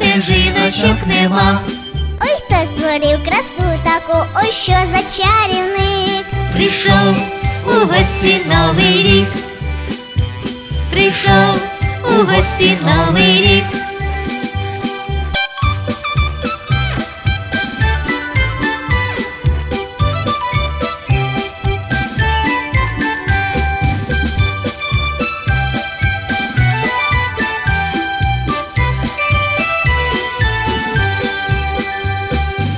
зірочок нема. Ой, хто створив красу таку, ой, що за чарівник. Прийшов у гості новий рік. Прийшов у гості новий рік.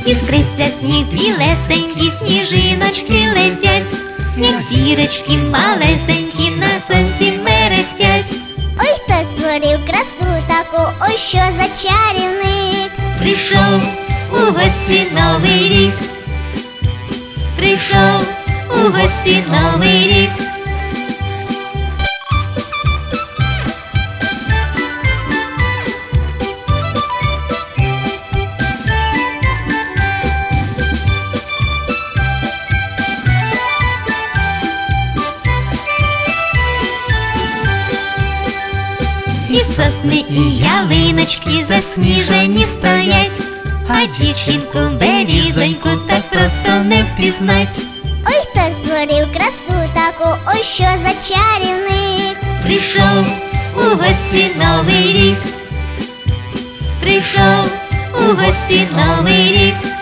Іскриться сніг білесенькі, сніжиночки летять, як зірочки малесенькі на сонці мерехтять. Ой, хто створив красу таку, ой, що за чарівник. Прийшов у гості новий рік. Прийшов у гості новий рік. Сосни, і ялиночки засніжені стоять, а дівчинку берізоньку так просто не впізнать. Ой, хто створив красу таку, ой, що за чарівник. Прийшов у гості новий рік. Прийшов у гості новий рік.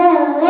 Luego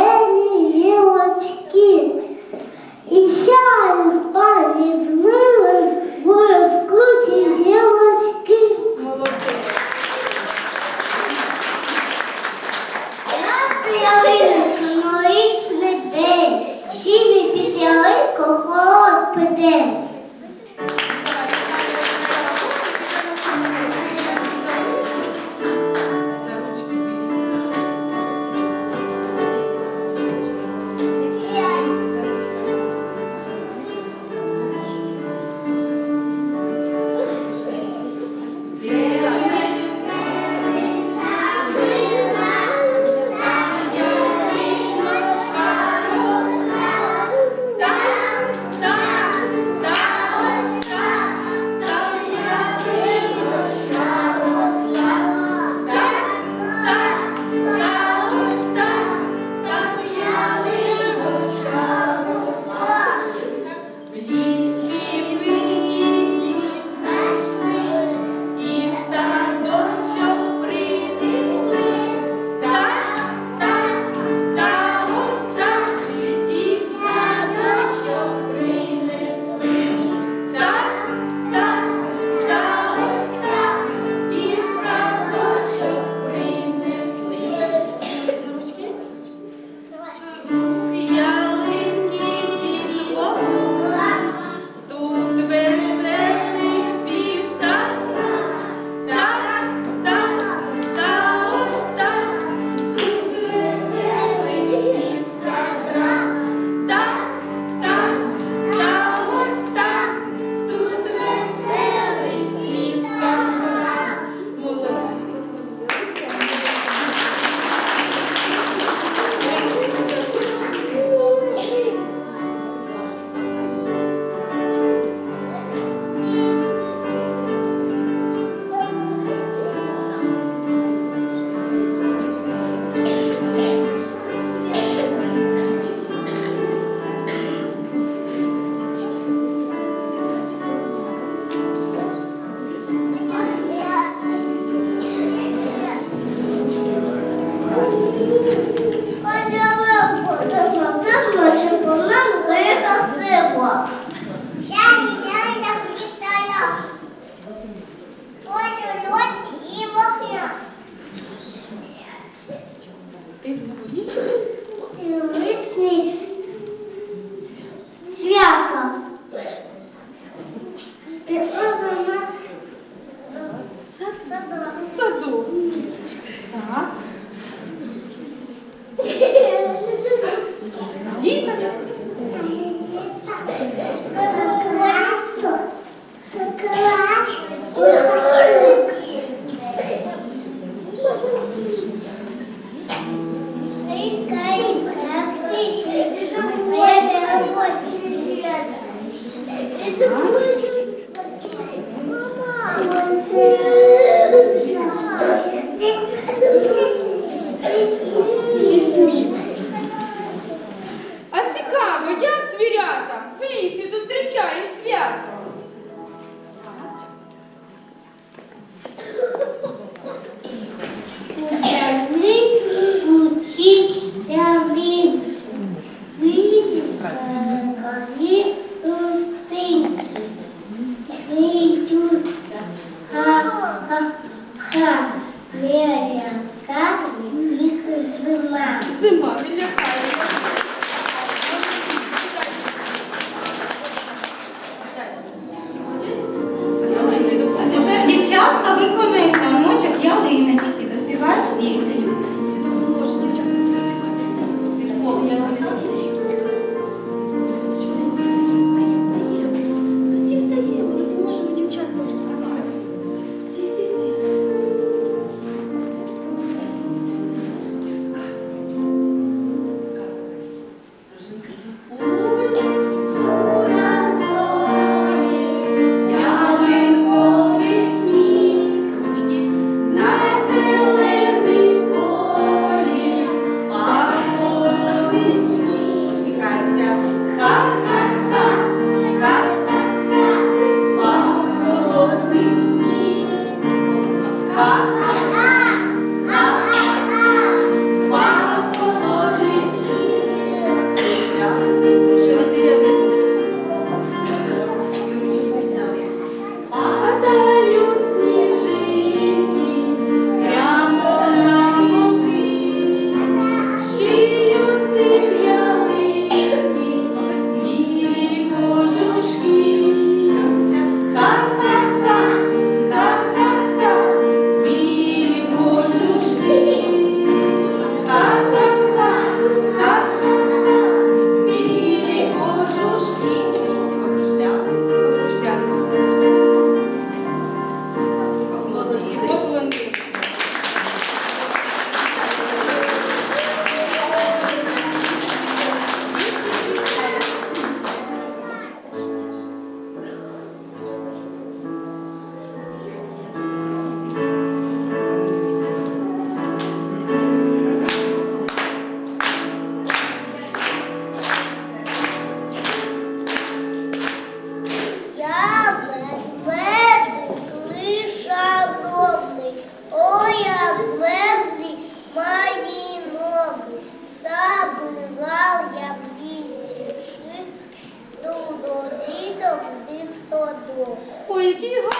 Богу, який гарний!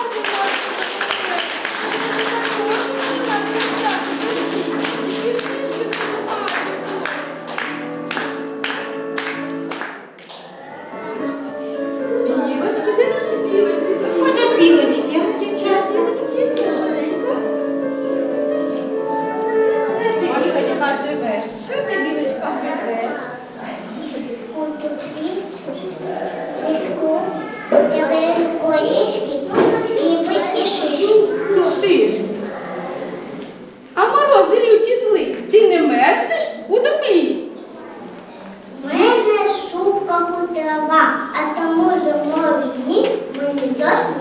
Dios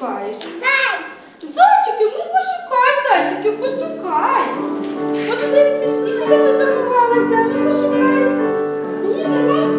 шукаєш? Зайчик! Зайчики, ну пошукай, зайчики, пошукай. Може, десь під стічками заховалися, ну пошукай. Ні, нема.